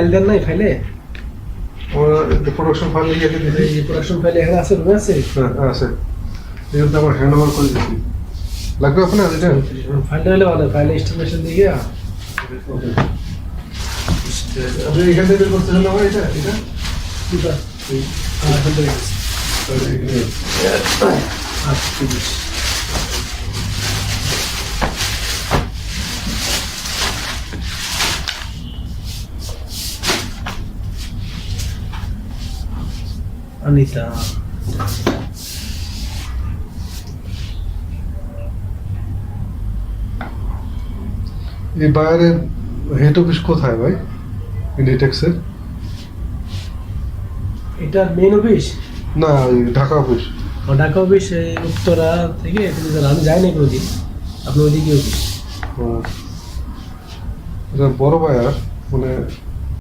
File দেন নাই ফাইলে আমার প্রোডাকশন ফাইল লিখে দিয়েছি এই প্রোডাকশন ফাইলে এখানে আছে রুমে আছে হ্যাঁ আছে এগুলো আমার হ্যান্ড ওভার করে দিচ্ছি লাগবে আপনার এটা ফাইলটা হলে ভালো ফাইলে ইনস্টলেশন দিয়ে আপনি এখান থেকে করতেছেন না ভাই এটা এটা দুটা আর অনিতা এই বায়ারের হেড অফিস কোথায় ভাই? ইন্ডিটেক্সের এটার মেন অফিস না ঢাকা অফিস ঢাকা অফিস এই উত্তরা থেকে আমি যাই না কোনোদিন। আপনার ওইদিকে অফিস। এটা বড় বায়ার মানে